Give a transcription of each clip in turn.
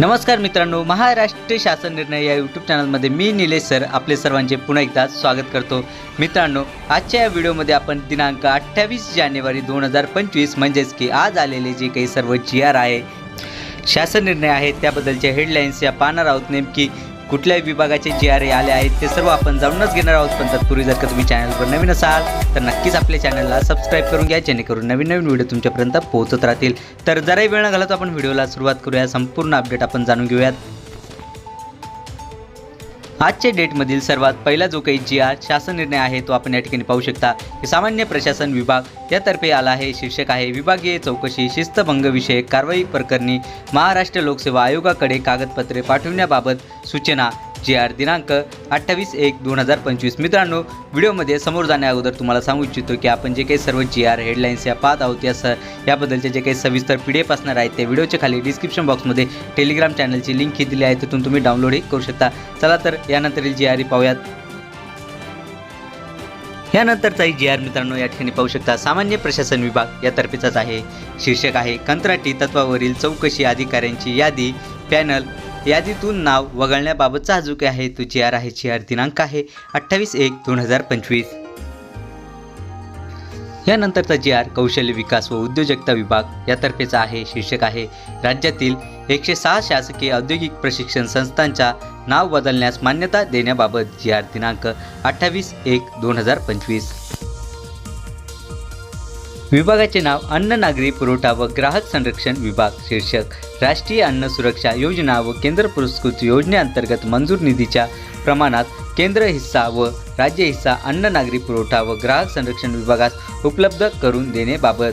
नमस्कार मित्रांनो महाराष्ट्र शासन निर्णय या यूट्यूब चॅनलमध्ये मी निलेश सर आपले सर्वांचे पुन्हा एकदा स्वागत करतो. मित्रांनो आजच्या या व्हिडिओमध्ये आपण दिनांक अठ्ठावीस जानेवारी दोन हजार पंचवीस म्हणजेच की आज आलेले जे काही सर्व जी आर आहे शासन निर्णय आहेत त्याबद्दलच्या हेडलाईन्स या पाहणार आहोत. नेमकी कुठल्याही विभागाचे जे आर आले आहेत ते सर्व आपण जाणूनच घेणार आहोत. पण तत्पूर्वी जर का तुम्ही चॅनलवर नवीन असाल तर नक्कीच आपल्या चॅनलला सबस्क्राईब करून घ्या जेणेकरून नवीन नवीन व्हिडिओ तुमच्यापर्यंत पोहोचत राहतील. तर जराही वेळ न घालत आपण व्हिडिओला सुरुवात करूया. संपूर्ण अपडेट आपण जाणून घेऊयात. आजच्या डेटमधील सर्वात पहिला जो काही जी आर शासन निर्णय आहे तो आपण या ठिकाणी पाहू शकता. की सामान्य प्रशासन विभाग यातर्फे आला आहे. शीर्षक आहे विभागीय चौकशी शिस्तभंग विषयक कारवाई प्रकरणी महाराष्ट्र लोकसेवा आयोगाकडे कागदपत्रे पाठवण्याबाबत सूचना. जी आर दिनांक अठ्ठावीस एक दोन हजार पंचवीस. मित्रांनो व्हिडिओमध्ये समोर जाण्या अगोदर तुम्हाला सांगू इच्छितो की आपण जे काही सर्व जी आर हेडलाईन्स या पाहत आहोत या स याबद्दलचे जे काही सविस्तर पी डी एफ असणार आहेत ते व्हिडिओच्या खाली डिस्क्रिप्शन बॉक्समध्ये टेलिग्राम चॅनलची लिंक ही दिली आहे. तिथून तुम्ही डाउनलोडही करू शकता. चला तर यानंतरील जी आर पाहूयात. यानंतरचाही जी आर मित्रांनो या ठिकाणी पाहू शकता सामान्य प्रशासन विभाग यातर्फेचाच आहे. शीर्षक आहे कंत्राटी तत्वावरील चौकशी अधिकाऱ्यांची यादी पॅनल यादीतून नाव वगळण्याबाबतचा हा जो काही आहे. तो जी आर आहे जी आर दिनांक आहे अठ्ठावीस एक दोन हजार पंचवीस. यानंतरचा जी आर कौशल्य विकास व उद्योजकता विभाग यातर्फेचा आहे शीर्षक आहे. राज्यातील एकशे सहा शासकीय औद्योगिक प्रशिक्षण संस्थांच्या नाव बदलण्यास मान्यता देण्याबाबत जी आर दिनांक अठ्ठावीस एक दोन हजार पंचवीस. विभागाचे नाव अन्न नागरी पुरवठा व ग्राहक संरक्षण विभाग शीर्षक. राष्ट्रीय अन्न सुरक्षा योजना व केंद्र पुरस्कृत योजनेअंतर्गत मंजूर निधीच्या प्रमाणात केंद्र हिस्सा व राज्य हिस्सा अन्न नागरी पुरवठा व ग्राहक संरक्षण विभागास उपलब्ध करून देण्याबाबत.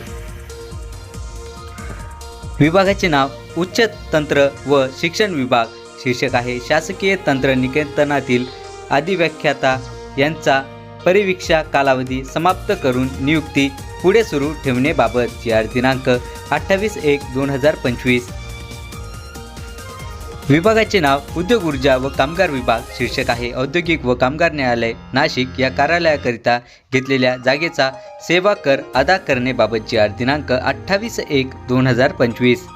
विभागाचे नाव उच्च तंत्र व शिक्षण विभाग शीर्षक आहे. शासकीय तंत्र निकेतनातील अधिव्याख्याता यांचा परिवीक्षा कालावधी समाप्त करून नियुक्ती पुढे सुरू ठेवणेबाबत जी आर दिनांक अठ्ठावीस एक दोन हजार पंचवीस. विभागाचे नाव उद्योग ऊर्जा व कामगार विभाग शीर्षक आहे. औद्योगिक व कामगार न्यायालय नाशिक या कार्यालयाकरिता घेतलेल्या जागेचा सेवा कर अदा करण्याबाबत जी आर दिनांक अठ्ठावीस एक दोन हजार पंचवीस.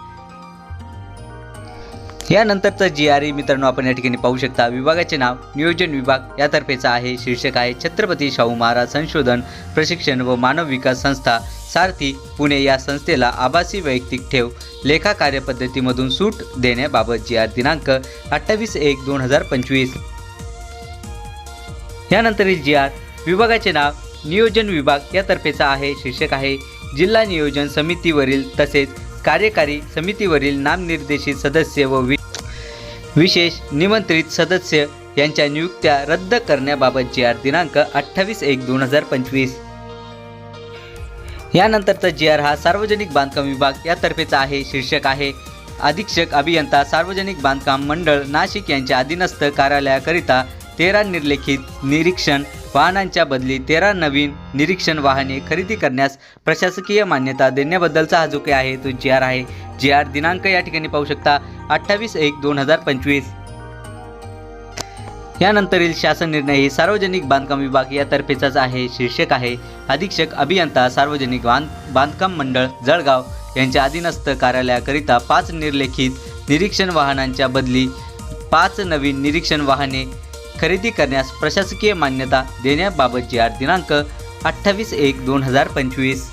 यानंतरचा जी आर ई मित्रांनो आपण या ठिकाणी पाहू शकता. विभागाचे नाव नियोजन विभाग यातर्फेचा आहे. शीर्षक आहे छत्रपती शाहू महाराज संशोधन प्रशिक्षण व मानव विकास संस्था सारथी पुणे या संस्थेला आभासी वैयक्तिक ठेव लेखा कार्यपद्धतीमधून सूट देण्याबाबत जी आर दिनांक अठ्ठावीस एक दोन हजार पंचवीस. यानंतरील जी आर विभागाचे नाव नियोजन विभाग यातर्फेचा आहे. शीर्षक आहे जिल्हा नियोजन समितीवरील तसेच कार्यकारी समितीवरील नामनिर्देशित सदस्य व वि विशेष निमंत्रित सदस्य यांच्या नियुक्त्या रद्द करण्याबाबतची आर दिनांक अठ्ठावीस एक दोन हजार पंचवीस. यानंतरचा जी आर हा सार्वजनिक बांधकाम विभाग यातर्फेचा आहे शीर्षक आहे. अधीक्षक अभियंता सार्वजनिक बांधकाम मंडळ नाशिक यांच्या अधीनस्थ कार्यालयाकरिता तेरा निर्लेखित निरीक्षण वाहनांच्या बदली तेरा नवीन निरीक्षण वाहने खरेदी करण्यास प्रशासकीय मान्यता देण्याबद्दलचा हा जो काही आहे तो जी आर आहे. जी आर दिनांक या ठिकाणी पाहू शकता अठ्ठावीस एक दोन हजार पंचवीस. यानंतरील शासन निर्णय हे सार्वजनिक बांधकाम विभाग यातर्फेचाच आहे शीर्षक आहे अधीक्षक अभियंता सार्वजनिक बांध बांधकाम मंडळ जळगाव यांच्या अधीनस्थ कार्यालयाकरिता पाच निर्लेखित निरीक्षण वाहनांच्या बदली पाच नवीन निरीक्षण वाहने खरेदी करण्यास प्रशासकीय मान्यता देण्याबाबत जी आर दिनांक अठ्ठावीस एक दोन हजार पंचवीस.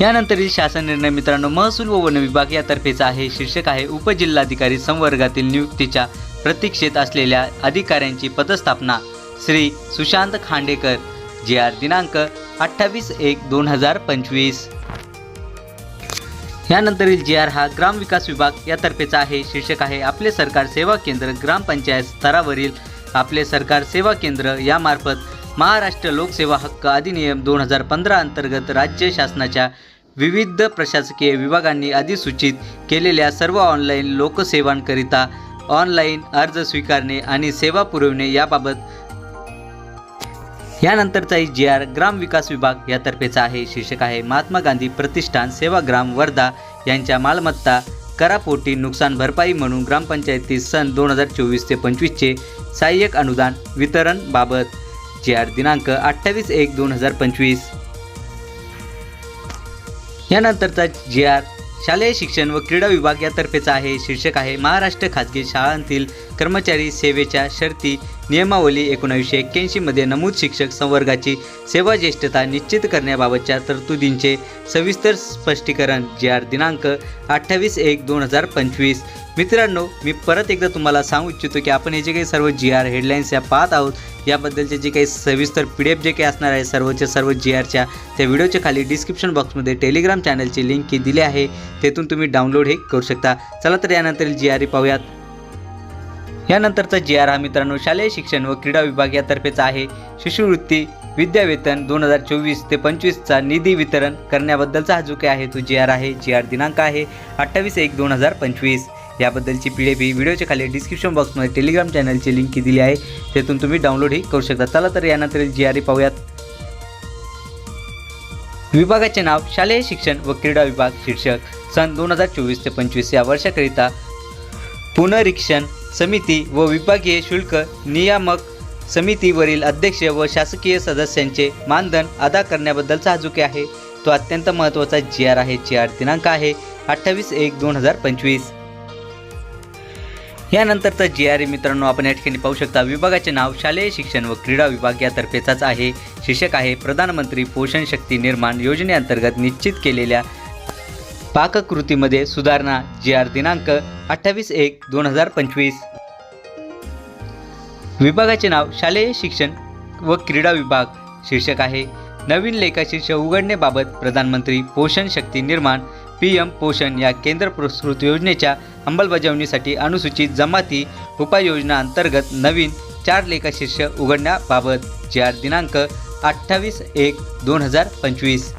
यानंतरील शासन निर्णय मित्रांनो महसूल व वन विभाग यातर्फेचा आहे. शीर्षक आहे उपजिल्हाधिकारी संवर्गातील नियुक्तीच्या प्रतीक्षेत असलेल्या अधिकाऱ्यांची पदस्थापना. श्री सुशांत खांडेकर जी आर दिनांक अठ्ठावीस एक दोन हजार पंचवीस. यानंतरील जी आर हा ग्रामविकास विभाग यातर्फेचा आहे. शीर्षक आहे आपले सरकार सेवा केंद्र ग्रामपंचायत स्तरावरील आपले सरकार सेवा केंद्र यामार्फत महाराष्ट्र लोकसेवा हक्क अधिनियम दोन हजार पंधरा अंतर्गत राज्य शासनाच्या विविध प्रशासकीय विभागांनी अधिसूचित केलेल्या सर्व ऑनलाईन लोकसेवांकरिता ऑनलाईन अर्ज स्वीकारणे आणि सेवा पुरवणे याबाबत यानंतरचा जी आर ग्राम विकास विभाग यातर्फेचा आहे. शीर्षक आहे महात्मा गांधी प्रतिष्ठान सेवाग्राम वर्धा यांच्या मालमत्ता करापोटी नुकसान भरपाई म्हणून ग्रामपंचायतीस सन दोन हजार चोवीस ते पंचवीसचे सहाय्यक अनुदान वितरणबाबत जी आर दिनांक अठ्ठावीस एक दोन हजार पंचवीस. यानंतरचा जी आर शालेय शिक्षण व क्रीडा विभाग यातर्फेचा आहे. शीर्षक आहे महाराष्ट्र खाजगी शाळांतील कर्मचारी सेवेच्या शर्ती नियमावली एकोणावीसशे एक्क्याऐंशीमध्ये नमूद शिक्षक संवर्गाची सेवा ज्येष्ठता निश्चित करण्याबाबतच्या तरतुदींचे सविस्तर स्पष्टीकरण. जी आर दिनांक अठ्ठावीस एक दोन हजार पंचवीस. मित्रांनो मी परत एकदा तुम्हाला सांगू इच्छितो की आपण हे जे काही सर्व जी आर हेडलाईन्स या पाहत आहोत याबद्दलचे जे काही सविस्तर पी डी एफ जे काही असणार आहे सर्वच्या सर्व जी आरच्या त्या व्हिडिओच्या खाली डिस्क्रिप्शन बॉक्समध्ये टेलिग्राम चॅनलची लिंक ही दिली आहे. तेथून तुम्ही डाउनलोड हे करू शकता. चला तर यानंतर जी आर पाहूयात. यानंतरचा जी आर हा मित्रांनो शालेय शिक्षण व क्रीडा विभाग यातर्फेचा आहे. शिष्यवृत्ती विद्यावेतन दोन हजार चोवीस ते पंचवीसचा निधी वितरण करण्याबद्दलचा हा जो काही आहे तो जी आर आहे. जी आर दिनांक आहे अठ्ठावीस एक दोन हजार पंचवीस. याबद्दलची पी डी एफ ही व्हिडिओच्या खाली डिस्क्रिप्शन बॉक्समध्ये टेलिग्राम चॅनलची लिंक दिली आहे. तेथून तुम्ही डाउनलोडही करू शकता. चला तर यानंतर जी आर पाहूयात. विभागाचे नाव शालेय शिक्षण व क्रीडा विभाग शीर्षक. सन दोन हजार चोवीस ते पंचवीस या वर्षाकरिता पुनरीक्षण समिती व विभागीय शुल्क नियामक समितीवरील अध्यक्ष व शासकीय सदस्यांचे मानधन अदा करण्याबद्दलचा हा आहे. तो अत्यंत महत्त्वाचा जी आर आहे. जी आर दिनांक आहे अठ्ठावीस एक दोन हजार पंचवीस. यानंतरचा जी आर मित्रांनो आपण या ठिकाणी पाहू शकता विभागाचे नाव शालेय शिक्षण व क्रीडा विभाग यातर्फेचाच आहे. शीर्षक आहे प्रधानमंत्री पोषण शक्ती निर्माण योजनेअंतर्गत निश्चित केलेल्या पाककृतीमध्ये सुधारणा जी आर दिनांक अठ्ठावीस एक दोन हजार पंचवीस. विभागाचे नाव शालेय शिक्षण व क्रीडा विभाग. शीर्षक आहे नवीन लेखाशीर्ष उघडण्याबाबत प्रधानमंत्री पोषण शक्ती निर्माण पी एम पोषण या केंद्र पुरस्कृत योजनेच्या अंमलबजावणीसाठी अनुसूचित जमाती उपाययोजना अंतर्गत नवीन चार लेखाशीर्ष उघडण्याबाबत जी आर दिनांक अठ्ठावीस एक दोन हजार पंचवीस.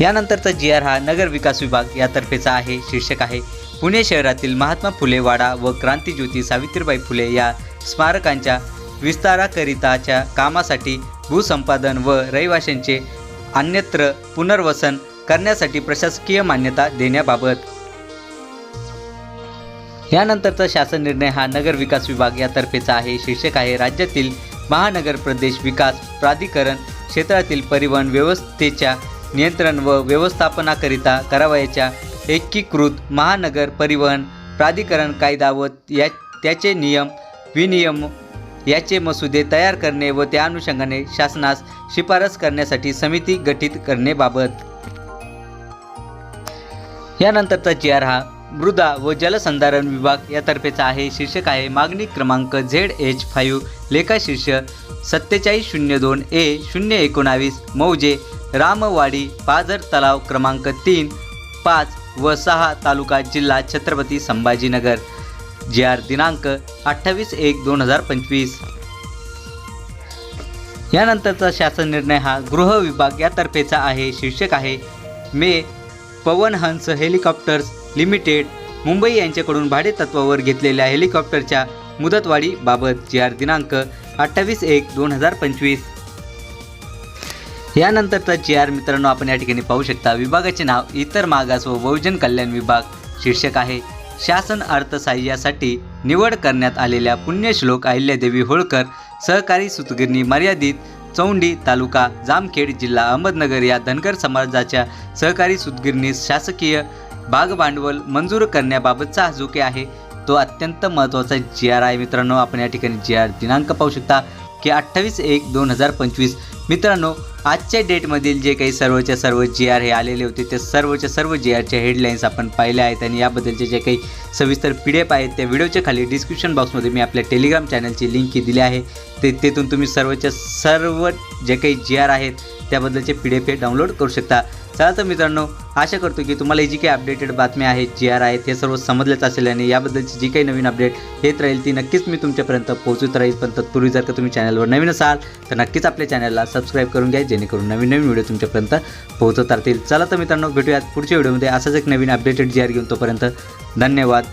यानंतरचा जी आर हा नगर विकास विभाग यातर्फेचा आहे शीर्षक आहे. पुणे शहरातील महात्मा फुले वाडा व क्रांतीज्योती सावित्रीबाई फुले या स्मारकांच्या विस्ताराकरिताच्या कामासाठी भूसंपादन व रहिवाशांचे अन्यत्र पुनर्वसन करण्यासाठी प्रशासकीय मान्यता देण्याबाबत. यानंतरचा शासन निर्णय हा नगर विकास विभाग यातर्फेचा आहे. शीर्षक आहे राज्यातील महानगर प्रदेश विकास प्राधिकरण क्षेत्रातील परिवहन व्यवस्थेच्या नियंत्रण व व्यवस्थापनाकरिता करावयाच्या एकीकृत महानगर परिवहन प्राधिकरण कायदा व या त्याचे नियम विनियम याचे मसुदे तयार करणे व त्या अनुषंगाने शासनास शिफारस करण्यासाठी समिती गठीत करणेबाबत यानंतरचा जी आर हा मृदा व जलसंधारण विभाग यातर्फेचा आहे. शीर्षक आहे मागणी क्रमांक झेड एच फाईव्ह लेखाशीर्ष सत्तेचाळीस शून्य दोन ए शून्य एकोणावीस मौजे रामवाडी पाझर तलाव क्रमांक तीन पाच व सहा तालुका जिल्हा छत्रपती संभाजीनगर. जी आर दिनांक अठ्ठावीस एक दोन हजार पंचवीस. यानंतरचा शासन निर्णय हा गृह विभाग यातर्फेचा आहे. शीर्षक आहे मे पवन हंस हेलिकॉप्टर्स लिमिटेड मुंबई यांच्याकडून भाडेतत्वावर घेतलेल्या हेलिकॉप्टरच्या मुदतवाढीबाबत जी आर दिनांक अठ्ठावीस एक दोन हजार पंचवीस. यानंतरचा जी आर मित्रांनो आपण या ठिकाणी पाहू शकता विभागाचे नाव इतर मागास व बहुजन कल्याण विभाग शीर्षक आहे. शासन अर्थसहाय्यासाठी निवड करण्यात आलेल्या पुण्यश्लोक अहिल्यादेवी होळकर सहकारी सुतगिरणी मर्यादित चौंडी तालुका जामखेड जिल्हा अहमदनगर या धनगर समाजाच्या सहकारी सुतगिरणीस शासकीय भागभांडवल मंजूर करण्याबाबतचा जो काही आहे तो अत्यंत महत्त्वाचा जी आर आहे मित्रांनो आपण या ठिकाणी जी आर दिनांक पाहू शकता की अठ्ठावीस एक दोन हजार पंचवीस मित्रांनो आजच्या डेटमधील जे काही सर्वच्या सर्व जी आर हे आलेले होते ते सर्वच्या सर्व जी आरच्या हेडलाईन्स आपण पाहिल्या आहेत आणि याबद्दलचे जे काही सविस्तर पी डी एफ आहेत त्या व्हिडिओच्या खाली डिस्क्रिप्शन बॉक्समध्ये मी आपल्या टेलिग्राम चॅनलची लिंक दिली आहे. ते तेथून तुम्ही सर्वच्या सर्व जे काही जी आर आहेत त्याबद्दलचे पी डी एफ हे डाउनलोड करू शकता. चला तर मित्रांनो आशा करतो की तुम्हाला जी काही अपडेटेड बातम्या आहेत जी आर आहेत हे सर्व समजलेच असेल आणि याबद्दलची जी काही नवीन अपडेट येत राहील ती नक्कीच मी तुमच्यापर्यंत पोहोचत राहील. पण तत्पूर्वी जर का तुम्ही चॅनलवर नवीन असाल तर नक्कीच आपल्या चॅनलला सबस्क्राईब करून घ्या जेणेकरून नवीन नवीन व्हिडिओ तुमच्यापर्यंत पोहोचत राहतील चला तर मित्रांनो भेटूयात पुढच्या व्हिडिओमध्ये असंच एक नवीन अपडेटेड जी आर घेऊन तोपर्यंत धन्यवाद.